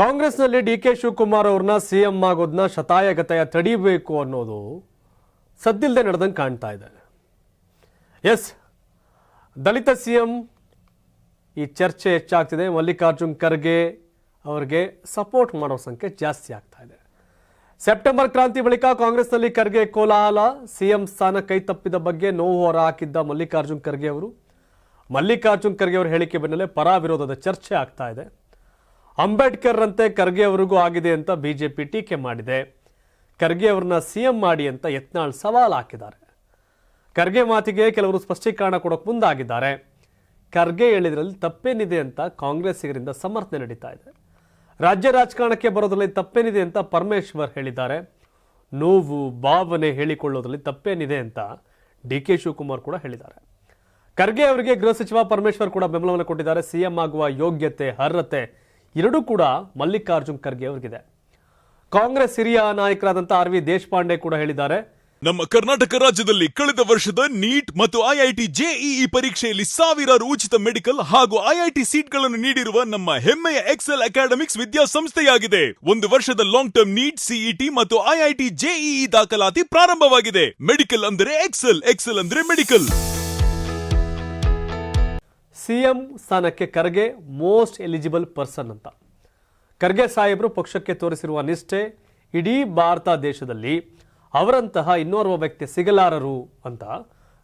ಕಾಂಗ್ರೆಸ್ನಲ್ಲಿ D K Shivakumar ಅವ್ರನ್ನ CM ಆಗೋದನ್ನ ಶತಾಯಗತಾಯ ತಡಿಬೇಕು ಅನ್ನೋದು ಸದ್ದಿಲ್ಲದೆ ನಡೆದಂಗೆ ಕಾಣ್ತಾ ಇದೆ. ಎಸ್, ದಲಿತ ಸಿಎಂ ಈ ಚರ್ಚೆ ಹೆಚ್ಚಾಗ್ತಿದೆ. ಮಲ್ಲಿಕಾರ್ಜುನ್ ಖರ್ಗೆ ಅವರಿಗೆ ಸಪೋರ್ಟ್ ಮಾಡೋ ಸಂಖ್ಯೆ ಜಾಸ್ತಿ ಆಗ್ತಾ ಇದೆ. ಸೆಪ್ಟೆಂಬರ್ ಕ್ರಾಂತಿ ಬಳಿಕ ಕಾಂಗ್ರೆಸ್ನಲ್ಲಿ ಖರ್ಗೆ ಕೋಲಾಹಲ ಸಿಎಂ ಸ್ಥಾನ ಕೈ ತಪ್ಪಿದ ಬಗ್ಗೆ ನೋವು ಹೊರ ಹಾಕಿದ್ದ ಮಲ್ಲಿಕಾರ್ಜುನ್ ಖರ್ಗೆ ಅವರು. ಮಲ್ಲಿಕಾರ್ಜುನ್ ಖರ್ಗೆ ಅವರ ಹೇಳಿಕೆ ಬೆನ್ನಲ್ಲೇ ಪರ ವಿರೋಧದ ಚರ್ಚೆ ಆಗ್ತಾ ಇದೆ. ಅಂಬೇಡ್ಕರ್ ರಂತೆ ಖರ್ಗೆ ಅವರಿಗೂ ಆಗಿದೆ ಅಂತ ಬಿಜೆಪಿ ಟೀಕೆ ಮಾಡಿದೆ. ಖರ್ಗೆ ಅವ್ರನ್ನ ಸಿಎಂ ಮಾಡಿ ಅಂತ ಯತ್ನಾಳ್ ಸವಾಲು ಹಾಕಿದ್ದಾರೆ. ಖರ್ಗೆ ಮಾತಿಗೆ ಕೆಲವರು ಸ್ಪಷ್ಟೀಕರಣ ಕೊಡೋಕೆ ಮುಂದಾಗಿದ್ದಾರೆ. ಖರ್ಗೆ ಹೇಳಿದ್ರಲ್ಲಿ ತಪ್ಪೇನಿದೆ ಅಂತ ಕಾಂಗ್ರೆಸ್ಸಿಗರಿಂದ ಸಮರ್ಥನೆ ನಡೀತಾ ಇದೆ. ರಾಜ್ಯ ರಾಜಕಾರಣಕ್ಕೆ ಬರೋದ್ರಲ್ಲಿ ತಪ್ಪೇನಿದೆ ಅಂತ ಪರಮೇಶ್ವರ್ ಹೇಳಿದ್ದಾರೆ. ನೋವು, ಭಾವನೆ ಹೇಳಿಕೊಳ್ಳೋದ್ರಲ್ಲಿ ತಪ್ಪೇನಿದೆ ಅಂತ ಡಿ ಕೆ ಶಿವಕುಮಾರ್ ಕೂಡ ಹೇಳಿದ್ದಾರೆ. ಖರ್ಗೆ ಅವರಿಗೆ ಗೃಹ ಸಚಿವ ಪರಮೇಶ್ವರ್ ಕೂಡ ಬೆಂಬಲವನ್ನು ಕೊಟ್ಟಿದ್ದಾರೆ. ಸಿಎಂ ಆಗುವ ಯೋಗ್ಯತೆ, ಅರ್ಹತೆ ಎರಡೂ ಕೂಡ ಮಲ್ಲಿಕಾರ್ಜುನ್ ಖರ್ಗೆ ಅವರಿಗಿದೆ. ಕಾಂಗ್ರೆಸ್ ಹಿರಿಯ ನಾಯಕರಾದಂಥ ಆರ್ ದೇಶಪಾಂಡೆ ಕೂಡ ಹೇಳಿದ್ದಾರೆ. ನಮ್ಮ ಕರ್ನಾಟಕ ರಾಜ್ಯದಲ್ಲಿ ಕಳೆದ ವರ್ಷದ ನೀಟ್ ಮತ್ತು ಐಐಟಿ ಜೆಇಇ ಪರೀಕ್ಷೆಯಲ್ಲಿ ಸಾವಿರಾರು ಉಚಿತ ಮೆಡಿಕಲ್ ಹಾಗೂ ಐಐಟಿ ಸೀಟ್ಗಳನ್ನು ನೀಡಿರುವ ನಮ್ಮ ಹೆಮ್ಮೆಯ ಎಕ್ಸೆಲ್ ಅಕಾಡೆಮಿಕ್ಸ್ ವಿದ್ಯಾಸಂಸ್ಥೆಯಾಗಿದೆ. ಒಂದು ವರ್ಷದ ಲಾಂಗ್ ಟರ್ಮ್ ನೀಟ್ ಸಿಇಟಿ ಮತ್ತು ಐಐಟಿ ಜೆಇಇ ದಾಖಲಾತಿ ಪ್ರಾರಂಭವಾಗಿದೆ. ಮೆಡಿಕಲ್ ಅಂದರೆ ಎಕ್ಸೆಲ್ ಎಕ್ಸೆಲ್ ಅಂದ್ರೆ ಮೆಡಿಕಲ್. ಸಿಎಂ ಸ್ಥಾನಕ್ಕೆ ಖರ್ಗೆ ಮೋಸ್ಟ್ ಎಲಿಜಿಬಲ್ ಪರ್ಸನ್ ಅಂತ. ಖರ್ಗೆ ಸಾಹೇಬರು ಪಕ್ಷಕ್ಕೆ ತೋರಿಸಿರುವ ನಿಷ್ಠೆ ಇಡೀ ಭಾರತ ದೇಶದಲ್ಲಿ ಅವರಂತಹ ಇನ್ನೋರ್ವ ವ್ಯಕ್ತಿ ಸಿಗಲಾರರು ಅಂತ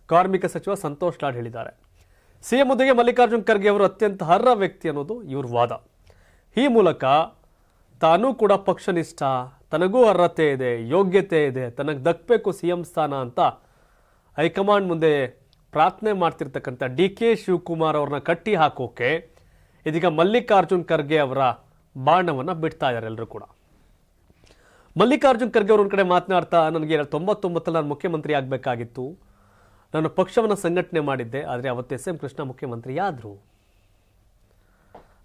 ಕಾರ್ಮಿಕ ಸಚಿವ ಸಂತೋಷ್ ಲಾಡ್ ಹೇಳಿದ್ದಾರೆ. ಸಿಎಂ ಹುದ್ದೆಗೆ ಮಲ್ಲಿಕಾರ್ಜುನ್ ಖರ್ಗೆ ಅವರು ಅತ್ಯಂತ ಅರ್ಹ ವ್ಯಕ್ತಿ ಅನ್ನೋದು ಇವ್ರ ವಾದ. ಈ ಮೂಲಕ ತಾನೂ ಕೂಡ ಪಕ್ಷನಿಷ್ಠ, ತನಗೂ ಅರ್ಹತೆ ಇದೆ, ಯೋಗ್ಯತೆ ಇದೆ, ತನಗೆ ದಕ್ಕಬೇಕು ಸಿಎಂ ಸ್ಥಾನ ಅಂತ ಹೈಕಮಾಂಡ್ ಮುಂದೆ ಪ್ರಾರ್ಥನೆ ಮಾಡ್ತಿರ್ತಕ್ಕಂಥ ಡಿ ಕೆ ಶಿವಕುಮಾರ್ ಅವ್ರನ್ನ ಕಟ್ಟಿ ಹಾಕೋಕೆ ಇದೀಗ ಮಲ್ಲಿಕಾರ್ಜುನ್ ಖರ್ಗೆ ಅವರ ಬಾಣವನ್ನು ಬಿಡ್ತಾ ಇದ್ದಾರೆ ಎಲ್ಲರೂ ಕೂಡ. ಮಲ್ಲಿಕಾರ್ಜುನ್ ಖರ್ಗೆ ಅವ್ರ ಒಂದು ಕಡೆ ಮಾತನಾಡ್ತಾ, ನನಗೆ ತೊಂಬತ್ತೊಂಬತ್ತಲ್ಲಿ ನಾನು ಮುಖ್ಯಮಂತ್ರಿ ಆಗಬೇಕಾಗಿತ್ತು. ನಾನು ಪಕ್ಷವನ್ನು ಸಂಘಟನೆ ಮಾಡಿದ್ದೆ, ಆದರೆ ಅವತ್ತು ಎಸ್ ಎಂ ಕೃಷ್ಣ ಮುಖ್ಯಮಂತ್ರಿ ಆದರು.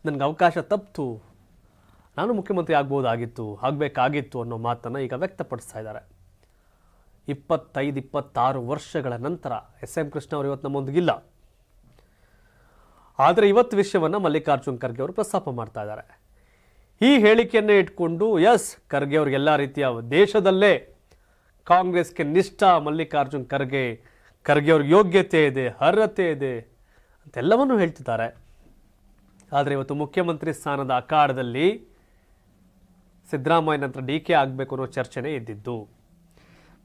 ನನಗೆ ಅವಕಾಶ ತಪ್ಪಿತು ನಾನು ಮುಖ್ಯಮಂತ್ರಿ ಆಗ್ಬೋದಾಗಿತ್ತು, ಆಗಬೇಕಾಗಿತ್ತು ಅನ್ನೋ ಮಾತನ್ನು ಈಗ ವ್ಯಕ್ತಪಡಿಸ್ತಾ ಇದ್ದಾರೆ. ಇಪ್ಪತ್ತೈದು, ಇಪ್ಪತ್ತಾರು ವರ್ಷಗಳ ನಂತರ ಎಸ್ ಎಂ ಕೃಷ್ಣ ಅವರು ಇವತ್ತು ನಮ್ಮೊಂದಿಗಿಲ್ಲ. ಆದರೆ ಇವತ್ತು ವಿಷಯವನ್ನು ಮಲ್ಲಿಕಾರ್ಜುನ್ ಖರ್ಗೆ ಅವರು ಪ್ರಸ್ತಾಪ ಮಾಡ್ತಾ ಇದ್ದಾರೆ. ಈ ಹೇಳಿಕೆಯನ್ನೇ ಇಟ್ಕೊಂಡು ಎಸ್ ಖರ್ಗೆ ಅವ್ರಿಗೆ ಎಲ್ಲ ರೀತಿಯ ದೇಶದಲ್ಲೇ ಕಾಂಗ್ರೆಸ್ಗೆ ನಿಷ್ಠ ಮಲ್ಲಿಕಾರ್ಜುನ್ ಖರ್ಗೆ ಖರ್ಗೆ ಅವ್ರಿಗೆ ಯೋಗ್ಯತೆ ಇದೆ, ಅರ್ಹತೆ ಇದೆ ಅಂತೆಲ್ಲವನ್ನೂ ಹೇಳ್ತಿದ್ದಾರೆ. ಆದರೆ ಇವತ್ತು ಮುಖ್ಯಮಂತ್ರಿ ಸ್ಥಾನದ ಅಖಾಡದಲ್ಲಿ ಸಿದ್ದರಾಮಯ್ಯ ನಂತರ ಡಿ ಕೆ ಆಗಬೇಕು ಅನ್ನೋ ಚರ್ಚೆನೇ ಇದ್ದಿದ್ದು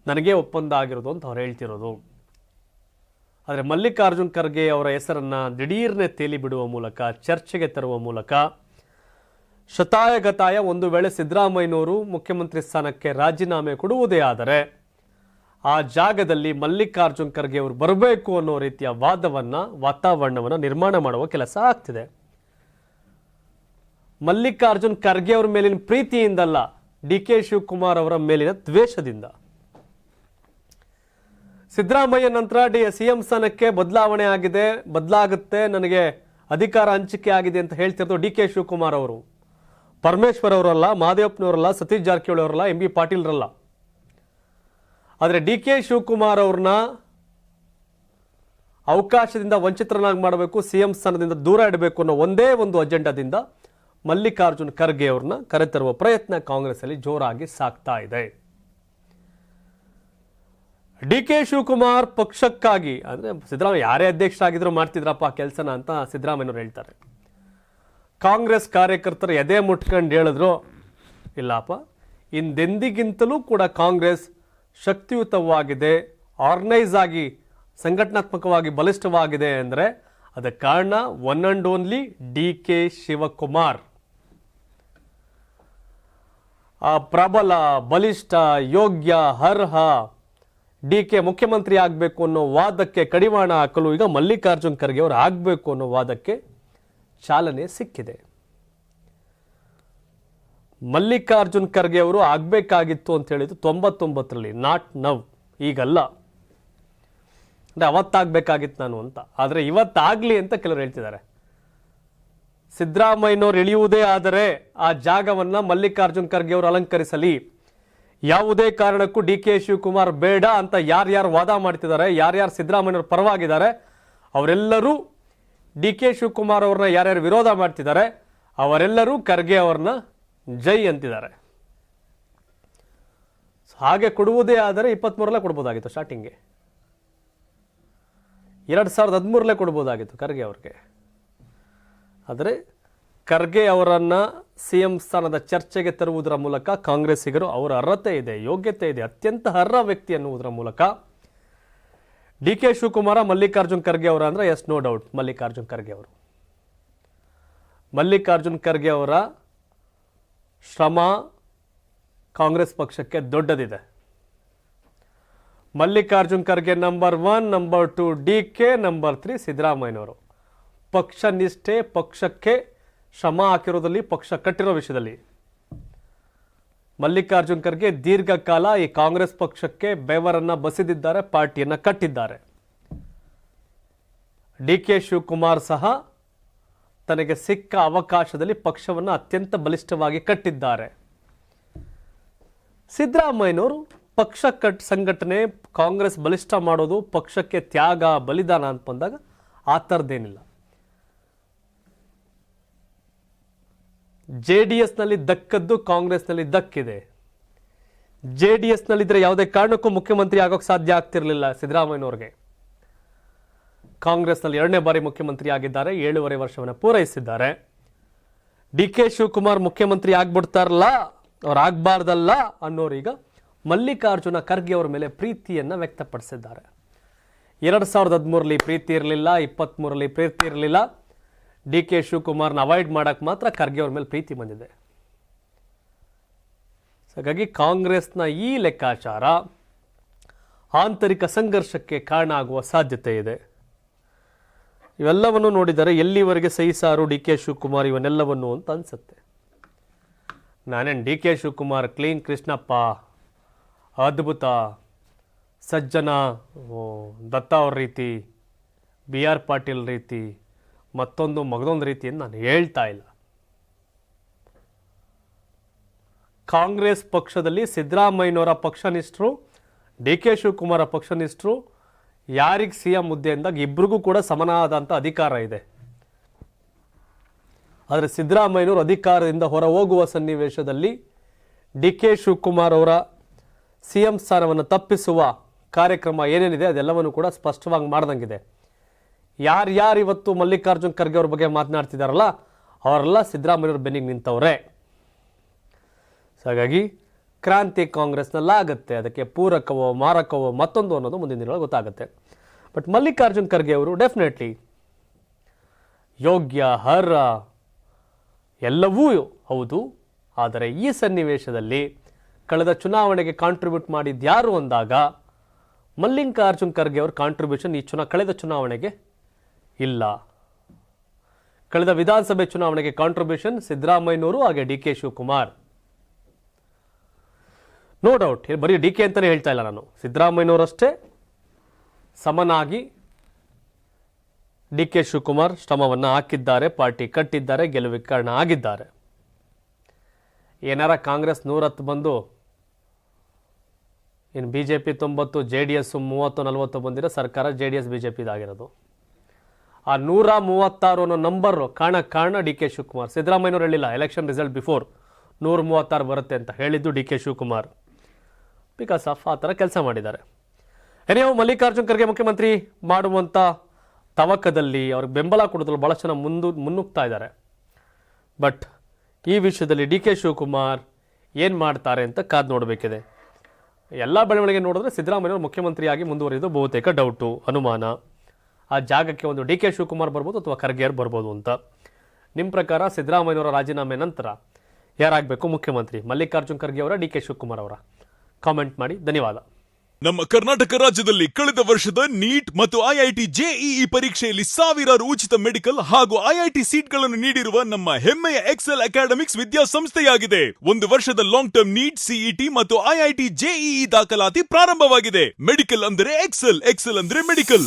ನನಗೆ ಒಪ್ಪಂದ ಆಗಿರೋದು ಅಂತ ಅವ್ರು ಹೇಳ್ತಿರೋದು. ಆದರೆ ಮಲ್ಲಿಕಾರ್ಜುನ್ ಖರ್ಗೆ ಅವರ ಹೆಸರನ್ನು ದಿಢೀರ್ನೆ ತೇಲಿ ಬಿಡುವ ಮೂಲಕ, ಚರ್ಚೆಗೆ ತರುವ ಮೂಲಕ ಶತಾಯಗತಾಯ ಒಂದು ವೇಳೆ ಸಿದ್ದರಾಮಯ್ಯನವರು ಮುಖ್ಯಮಂತ್ರಿ ಸ್ಥಾನಕ್ಕೆ ರಾಜೀನಾಮೆ ಕೊಡುವುದೇ ಆದರೆ, ಆ ಜಾಗದಲ್ಲಿ ಮಲ್ಲಿಕಾರ್ಜುನ್ ಖರ್ಗೆ ಅವರು ಬರಬೇಕು ಅನ್ನೋ ರೀತಿಯ ವಾದವನ್ನು, ವಾತಾವರಣವನ್ನು ನಿರ್ಮಾಣ ಮಾಡುವ ಕೆಲಸ ಆಗ್ತಿದೆ. ಮಲ್ಲಿಕಾರ್ಜುನ್ ಖರ್ಗೆ ಅವರ ಮೇಲಿನ ಪ್ರೀತಿಯಿಂದಲ್ಲ ಡಿ ಕೆ ಶಿವಕುಮಾರ್ ಅವರ ಮೇಲಿನ ದ್ವೇಷದಿಂದ. ಸಿದ್ದರಾಮಯ್ಯ ನಂತರ ಡಿ ಸಿಎಂ ಸ್ಥಾನಕ್ಕೆ ಬದಲಾವಣೆ ಆಗಿದೆ, ಬದಲಾಗುತ್ತೆ, ನನಗೆ ಅಧಿಕಾರ ಹಂಚಿಕೆ ಆಗಿದೆ ಅಂತ ಹೇಳ್ತಿರೋದು ಡಿ ಕೆ ಶಿವಕುಮಾರ್ ಅವರು. ಪರಮೇಶ್ವರ್ ಅವರಲ್ಲ ಮಹಾದೇವಪ್ಪನವರಲ್ಲ ಸತೀಶ್ ಜಾರಕಿಹೊಳಿ ಅವರಲ್ಲ, ಎಂ ಬಿ ಪಾಟೀಲ್ರಲ್ಲ. ಆದರೆ ಡಿ ಕೆ ಶಿವಕುಮಾರ್ ಅವ್ರನ್ನ ಅವಕಾಶದಿಂದ ವಂಚಿತರನ್ನಾಗಿ ಮಾಡಬೇಕು, ಸಿಎಂ ಸ್ಥಾನದಿಂದ ದೂರ ಇಡಬೇಕು ಅನ್ನೋ ಒಂದೇ ಒಂದು ಅಜೆಂಡಾದಿಂದ ಮಲ್ಲಿಕಾರ್ಜುನ್ ಖರ್ಗೆ ಅವ್ರನ್ನ ಕರೆತರುವ ಪ್ರಯತ್ನ ಕಾಂಗ್ರೆಸ್ಸಲ್ಲಿ ಜೋರಾಗಿ ಸಾಗ್ತಾ ಇದೆ. ಡಿ ಕೆ ಶಿವಕುಮಾರ್ ಪಕ್ಷಕ್ಕಾಗಿ, ಅಂದರೆ ಸಿದ್ದರಾಮಯ್ಯ ಯಾರೇ ಅಧ್ಯಕ್ಷರಾಗಿದ್ರು ಮಾಡ್ತಿದ್ರಪ್ಪ ಕೆಲಸನ ಅಂತ ಸಿದ್ದರಾಮಯ್ಯವ್ರು ಹೇಳ್ತಾರೆ. ಕಾಂಗ್ರೆಸ್ ಕಾರ್ಯಕರ್ತರು ಎದೆ ಮುಟ್ಕೊಂಡು ಹೇಳಿದ್ರು, ಇಲ್ಲಪ್ಪ ಇಂದೆಂದಿಗಿಂತಲೂ ಕೂಡ ಕಾಂಗ್ರೆಸ್ ಶಕ್ತಿಯುತವಾಗಿದೆ ಆರ್ಗನೈಸ್ ಆಗಿ, ಸಂಘಟನಾತ್ಮಕವಾಗಿ ಬಲಿಷ್ಠವಾಗಿದೆ ಅಂದರೆ ಅದಕ್ಕೆ ಕಾರಣ one and only D K Shivakumar. ಆ ಪ್ರಬಲ, ಬಲಿಷ್ಠ, ಯೋಗ್ಯ, ಅರ್ಹ ಡಿ ಕೆ ಮುಖ್ಯಮಂತ್ರಿ ಆಗಬೇಕು ಅನ್ನೋ ವಾದಕ್ಕೆ ಕಡಿವಾಣ ಹಾಕಲು ಈಗ ಮಲ್ಲಿಕಾರ್ಜುನ್ ಖರ್ಗೆ ಅವರು ಆಗಬೇಕು ಅನ್ನೋ ವಾದಕ್ಕೆ ಚಾಲನೆ ಸಿಕ್ಕಿದೆ. ಮಲ್ಲಿಕಾರ್ಜುನ್ ಖರ್ಗೆ ಅವರು ಆಗಬೇಕಾಗಿತ್ತು ಅಂತ ಹೇಳಿದ್ದು ತೊಂಬತ್ತೊಂಬತ್ತರಲ್ಲಿ ನಾಟ್ ನವ್ ಈಗಲ್ಲ. ಅಂದರೆ ಅವತ್ತಾಗಬೇಕಾಗಿತ್ತು ನಾನು ಅಂತ. ಆದರೆ ಇವತ್ತಾಗಲಿ ಅಂತ ಕೆಲವರು ಹೇಳ್ತಿದ್ದಾರೆ. ಸಿದ್ದರಾಮಯ್ಯನವ್ರು ಇಳಿಯುವುದೇ ಆದರೆ ಆ ಜಾಗವನ್ನು ಮಲ್ಲಿಕಾರ್ಜುನ್ ಖರ್ಗೆ ಅವರು ಅಲಂಕರಿಸಲಿ. ಯಾವುದೇ ಕಾರಣಕ್ಕೂ ಡಿ ಕೆ ಶಿವಕುಮಾರ್ ಬೇಡ ಅಂತ ಯಾರ್ಯಾರು ವಾದ ಮಾಡ್ತಿದ್ದಾರೆ, ಯಾರ್ಯಾರು ಸಿದ್ದರಾಮಯ್ಯವ್ರ ಪರವಾಗಿದ್ದಾರೆ, ಅವರೆಲ್ಲರೂ ಡಿ ಕೆ ಶಿವಕುಮಾರ್ ಅವ್ರನ್ನ ಯಾರ್ಯಾರು ವಿರೋಧ ಮಾಡ್ತಿದ್ದಾರೆ, ಅವರೆಲ್ಲರೂ ಖರ್ಗೆ ಅವ್ರನ್ನ ಜೈ ಅಂತಿದ್ದಾರೆ. ಹಾಗೆ ಕೊಡುವುದೇ ಆದರೆ ಇಪ್ಪತ್ತ್ಮೂರಲ್ಲೇ ಕೊಡ್ಬೋದಾಗಿತ್ತು ಸ್ಟಾರ್ಟಿಂಗ್ಗೆ ಎರಡು ಸಾವಿರದ ಹದಿಮೂರಲ್ಲೇ ಕೊಡ್ಬೋದಾಗಿತ್ತು ಖರ್ಗೆ ಅವ್ರಿಗೆ. ಆದರೆ ಖರ್ಗೆ ಅವರನ್ನು ಸಿ ಎಂ ಸ್ಥಾನದ ಚರ್ಚೆಗೆ ತರುವುದರ ಮೂಲಕ ಕಾಂಗ್ರೆಸ್ಸಿಗರು ಅವರ ಅರ್ಹತೆ ಇದೆ, ಯೋಗ್ಯತೆ ಇದೆ, ಅತ್ಯಂತ ಅರ್ಹ ವ್ಯಕ್ತಿ ಅನ್ನುವುದರ ಮೂಲಕ. ಡಿ ಕೆ ಶಿವಕುಮಾರ, ಮಲ್ಲಿಕಾರ್ಜುನ್ ಖರ್ಗೆ ಅವರ ಅಂದರೆ yes, no doubt, Mallikarjun Kharge ಅವರು. ಮಲ್ಲಿಕಾರ್ಜುನ್ ಖರ್ಗೆ ಅವರ ಶ್ರಮ ಕಾಂಗ್ರೆಸ್ ಪಕ್ಷಕ್ಕೆ ದೊಡ್ಡದಿದೆ. Mallikarjun Kharge number one, number two, D K, number three, ಸಿದ್ದರಾಮಯ್ಯನವರು. ಪಕ್ಷ ನಿಷ್ಠೆ ಪಕ್ಷಕ್ಕೆ ಶ್ರಮ ಹಾಕಿರೋದಲ್ಲಿ ಪಕ್ಷ ಕಟ್ಟಿರೋ ವಿಷಯದಲ್ಲಿ. ಮಲ್ಲಿಕಾರ್ಜುನ್ ಖರ್ಗೆ ದೀರ್ಘಕಾಲ ಈ ಕಾಂಗ್ರೆಸ್ ಪಕ್ಷಕ್ಕೆ ಬೆವರನ್ನ ಬಸಿದಿದ್ದಾರೆ, ಪಾರ್ಟಿಯನ್ನ ಕಟ್ಟಿದ್ದಾರೆ. ಡಿ ಕೆ ಶಿವಕುಮಾರ್ ಸಹ ತನಗೆ ಸಿಕ್ಕ ಅವಕಾಶದಲ್ಲಿ ಪಕ್ಷವನ್ನು ಅತ್ಯಂತ ಬಲಿಷ್ಠವಾಗಿ ಕಟ್ಟಿದ್ದಾರೆ. ಸಿದ್ದರಾಮಯ್ಯನವರು ಪಕ್ಷ ಕಟ್, ಸಂಘಟನೆ ಕಾಂಗ್ರೆಸ್ ಬಲಿಷ್ಠ ಮಾಡೋದು ಪಕ್ಷಕ್ಕೆ ತ್ಯಾಗ, ಬಲಿದಾನ ಅಂತ ಬಂದಾಗ ಆ ಥರದ್ದೇನಿಲ್ಲ. ಜೆ ಡಿ ಎಸ್ನಲ್ಲಿ ದಕ್ಕದ್ದು ಕಾಂಗ್ರೆಸ್ನಲ್ಲಿ ದಕ್ಕಿದೆ. ಜೆ ಡಿ ಎಸ್ನಲ್ಲಿದ್ದರೆ ಯಾವುದೇ ಕಾರಣಕ್ಕೂ ಮುಖ್ಯಮಂತ್ರಿ ಆಗೋಕ್ಕೆ ಸಾಧ್ಯ ಆಗ್ತಿರಲಿಲ್ಲ ಸಿದ್ದರಾಮಯ್ಯನವ್ರಿಗೆ. ಕಾಂಗ್ರೆಸ್ನಲ್ಲಿ ಎರಡನೇ ಬಾರಿ ಮುಖ್ಯಮಂತ್ರಿ ಆಗಿದ್ದಾರೆ, ಏಳುವರೆ ವರ್ಷವನ್ನು ಪೂರೈಸಿದ್ದಾರೆ. ಡಿ ಕೆ ಶಿವಕುಮಾರ್ ಮುಖ್ಯಮಂತ್ರಿ ಆಗ್ಬಿಡ್ತಾರಲ್ಲ, ಅವ್ರು ಆಗಬಾರ್ದಲ್ಲ ಅನ್ನೋರೀಗ ಮಲ್ಲಿಕಾರ್ಜುನ ಖರ್ಗೆ ಅವರ ಮೇಲೆ ಪ್ರೀತಿಯನ್ನು ವ್ಯಕ್ತಪಡಿಸಿದ್ದಾರೆ. ಎರಡು ಸಾವಿರದ ಹದಿಮೂರಲ್ಲಿ ಪ್ರೀತಿ ಇರಲಿಲ್ಲ ಇಪ್ಪತ್ತ್ಮೂರರಲ್ಲಿ ಪ್ರೀತಿ ಇರಲಿಲ್ಲ ಡಿ ಕೆ ಶಿವಕುಮಾರ್ನ ಅವಾಯ್ಡ್ ಮಾಡೋಕ್ಕೆ ಮಾತ್ರ ಖರ್ಗೆ ಅವ್ರ ಮೇಲೆ ಪ್ರೀತಿ ಬಂದಿದೆ. ಹಾಗಾಗಿ ಕಾಂಗ್ರೆಸ್ನ ಈ ಲೆಕ್ಕಾಚಾರ ಆಂತರಿಕ ಸಂಘರ್ಷಕ್ಕೆ ಕಾರಣ ಆಗುವ ಸಾಧ್ಯತೆ ಇದೆ. ಇವೆಲ್ಲವನ್ನು ನೋಡಿದರೆ ಎಲ್ಲಿವರೆಗೆ ಸಹಿಸಾರು ಡಿ ಕೆ ಶಿವಕುಮಾರ್ ಇವನ್ನೆಲ್ಲವನ್ನು ಅಂತ ಅನಿಸುತ್ತೆ. ನಾನೇನು D K Shivakumar clean Krishnappa, ಅದ್ಭುತ, ಸಜ್ಜನ ದತ್ತ ಅವ್ರ ರೀತಿ, ಬಿ ಆರ್ ಪಾಟೀಲ್ ರೀತಿ ಮತ್ತೊಂದು ಮಗದೊಂದು ರೀತಿಯನ್ನು ನಾನು ಹೇಳ್ತಾ ಇಲ್ಲ. ಕಾಂಗ್ರೆಸ್ ಪಕ್ಷದಲ್ಲಿ ಸಿದ್ದರಾಮಯ್ಯನವರ ಪಕ್ಷನಿಷ್ಠರು ಡಿ ಕೆ ಶಿವಕುಮಾರ ಪಕ್ಷನಿಷ್ಠರು, ಯಾರಿಗೆ ಸಿ ಎಂ ಹುದ್ದೆಯಿಂದ ಇಬ್ಬರಿಗೂ ಕೂಡ ಸಮನಾದಂಥ ಅಧಿಕಾರ ಇದೆ. ಆದರೆ ಸಿದ್ದರಾಮಯ್ಯನವರು ಅಧಿಕಾರದಿಂದ ಹೊರ ಹೋಗುವ ಸನ್ನಿವೇಶದಲ್ಲಿ ಡಿ ಕೆ ಶಿವಕುಮಾರ್ ಅವರ ಸಿ ಎಂ ಸ್ಥಾನವನ್ನು ತಪ್ಪಿಸುವ ಕಾರ್ಯಕ್ರಮ ಏನೇನಿದೆ ಅದೆಲ್ಲವನ್ನು ಕೂಡ ಸ್ಪಷ್ಟವಾಗಿ ಮಾಡ್ದಂಗಿದೆ. ಯಾರ್ಯಾರು ಇವತ್ತು ಮಲ್ಲಿಕಾರ್ಜುನ್ ಖರ್ಗೆ ಅವ್ರ ಬಗ್ಗೆ ಮಾತನಾಡ್ತಿದಾರಲ್ಲ, ಅವರೆಲ್ಲ ಸಿದ್ದರಾಮಯ್ಯವ್ರ ಬೆನ್ನಿಗೆ ನಿಂತವ್ರೆ. ಹಾಗಾಗಿ ಕ್ರಾಂತಿ ಕಾಂಗ್ರೆಸ್ನಲ್ಲಾಗತ್ತೆ ಅದಕ್ಕೆ ಪೂರಕವೋ ಮಾರಕವೋ ಮತ್ತೊಂದು ಅನ್ನೋದು ಮುಂದಿನ ದಿನಗಳು ಗೊತ್ತಾಗುತ್ತೆ. ಬಟ್ ಮಲ್ಲಿಕಾರ್ಜುನ್ ಖರ್ಗೆ ಅವರು ಡೆಫಿನೆಟ್ಲಿ ಯೋಗ್ಯ ಹರ ಎಲ್ಲವೂ ಹೌದು. ಆದರೆ ಈ ಸನ್ನಿವೇಶದಲ್ಲಿ ಕಳೆದ ಚುನಾವಣೆಗೆ ಕಾಂಟ್ರಿಬ್ಯೂಟ್ ಮಾಡಿದ್ಯಾರು ಅಂದಾಗ ಮಲ್ಲಿಕಾರ್ಜುನ್ ಖರ್ಗೆ ಅವ್ರ ಕಾಂಟ್ರಿಬ್ಯೂಷನ್ ಈ ಚುನಾ, ಕಳೆದ ಚುನಾವಣೆಗೆ ಇಲ್ಲ. ಕಳೆದ ವಿಧಾನಸಭೆ ಚುನಾವಣೆಗೆ ಕಾಂಟ್ರಿಬ್ಯೂಷನ್ ಸಿದ್ದರಾಮಯ್ಯನವರು ಹಾಗೆ D K Shivakumar. No doubt ಬರೀ ಡಿ ಕೆ ಅಂತಲೇ ಹೇಳ್ತಾ ಇಲ್ಲ ನಾನು. ಸಿದ್ದರಾಮಯ್ಯನವರಷ್ಟೇ ಸಮನಾಗಿ ಡಿ ಕೆ ಶಿವಕುಮಾರ್ ಶ್ರಮವನ್ನು ಹಾಕಿದ್ದಾರೆ, ಪಾರ್ಟಿ ಕಟ್ಟಿದ್ದಾರೆ, ಗೆಲುವಿಗೆ ಕಾರಣ ಆಗಿದ್ದಾರೆ. ಏನಾರ ಕಾಂಗ್ರೆಸ್ ನೂರತ್ತು ಬಂದು ಇನ್ನು ಬಿ ಜೆ ಪಿ ತೊಂಬತ್ತು ಜೆ ಡಿ ಎಸ್ ಮೂವತ್ತು, ನಲವತ್ತು ಬಂದಿರೋ ಸರ್ಕಾರ J D S B J ಪಿದಾಗಿರೋದು ಆ ನೂರ ಮೂವತ್ತಾರು ಅನ್ನೋ ನಂಬರ್ ಕಾಣ ಕಾರಣ ಡಿ ಕೆ ಶಿವಕುಮಾರ್. ಸಿದ್ದರಾಮಯ್ಯವ್ರು ಹೇಳಿಲ್ಲ ಎಲೆಕ್ಷನ್ ರಿಸಲ್ಟ್ ಬಿಫೋರ್ ನೂರ ಮೂವತ್ತಾರು ಬರುತ್ತೆ ಅಂತ ಹೇಳಿದ್ದು D K Shivakumar. Because of ಆ ಥರ ಕೆಲಸ ಮಾಡಿದ್ದಾರೆ. ಎನಿಯೋ ಮಲ್ಲಿಕಾರ್ಜುನ್ ಖರ್ಗೆ ಮುಖ್ಯಮಂತ್ರಿ ಮಾಡುವಂಥ ತವಕದಲ್ಲಿ ಅವ್ರಿಗೆ ಬೆಂಬಲ ಕೊಡೋದ್ರಲ್ಲಿ ಭಾಳ ಜನ ಮುಂದು ಮುನ್ನುಗ್ತಾ ಇದ್ದಾರೆ. ಬಟ್ ಈ ವಿಷಯದಲ್ಲಿ ಡಿ ಕೆ ಶಿವಕುಮಾರ್ ಏನು ಮಾಡ್ತಾರೆ ಅಂತ ಕಾದು ನೋಡಬೇಕಿದೆ. ಎಲ್ಲ ಬೆಳವಣಿಗೆ ನೋಡಿದ್ರೆ ಸಿದ್ದರಾಮಯ್ಯವರು ಮುಖ್ಯಮಂತ್ರಿಯಾಗಿ ಮುಂದುವರಿದು ಬಹುತೇಕ ಡೌಟು ಅನುಮಾನ. ಆ ಜಾಗಕ್ಕೆ ಒಂದು ಡಿ ಕೆ ಶಿವಕುಮಾರ್ ಬರ್ಬೋದು ಅಥವಾ ಖರ್ಗೆಯರ್ ಬರ್ಬೋದು ಅಂತ. ನಿಮ್ಮ ಪ್ರಕಾರ ಸಿದ್ದರಾಮಯ್ಯನವರ ರಾಜೀನಾಮೆ ನಂತರ ಯಾರಾಗಬೇಕು ಮುಖ್ಯಮಂತ್ರಿ? ಮಲ್ಲಿಕಾರ್ಜುನ್ ಖರ್ಗೆ ಅವರ, ಡಿ ಕೆ ಶಿವಕುಮಾರ್ ಅವರ? ಕಾಮೆಂಟ್ ಮಾಡಿ. ಧನ್ಯವಾದ. ನಮ್ಮ ಕರ್ನಾಟಕ ರಾಜ್ಯದಲ್ಲಿ ಕಳೆದ ವರ್ಷದ ನೀಟ್ ಮತ್ತು ಐಐಟಿ ಜೆಇಇ ಪರೀಕ್ಷೆಯಲ್ಲಿ ಸಾವಿರಾರು ಉಚಿತ ಮೆಡಿಕಲ್ ಹಾಗೂ ಐಐಟಿ ಸೀಟ್ಗಳನ್ನು ನೀಡಿರುವ ನಮ್ಮ ಹೆಮ್ಮೆಯ ಎಕ್ಸೆಲ್ ಅಕಾಡೆಮಿಕ್ಸ್ ವಿದ್ಯಾಸಂಸ್ಥೆಯಾಗಿದೆ. ಒಂದು ವರ್ಷದ ಲಾಂಗ್ ಟರ್ಮ್ ನೀಟ್ ಸಿಇಟಿ ಮತ್ತು ಐಐಟಿ ಜೆಇಇ ದಾಖಲಾತಿ ಪ್ರಾರಂಭವಾಗಿದೆ. ಮೆಡಿಕಲ್ ಅಂದರೆ ಎಕ್ಸೆಲ್ ಎಕ್ಸೆಲ್ ಅಂದರೆ ಮೆಡಿಕಲ್.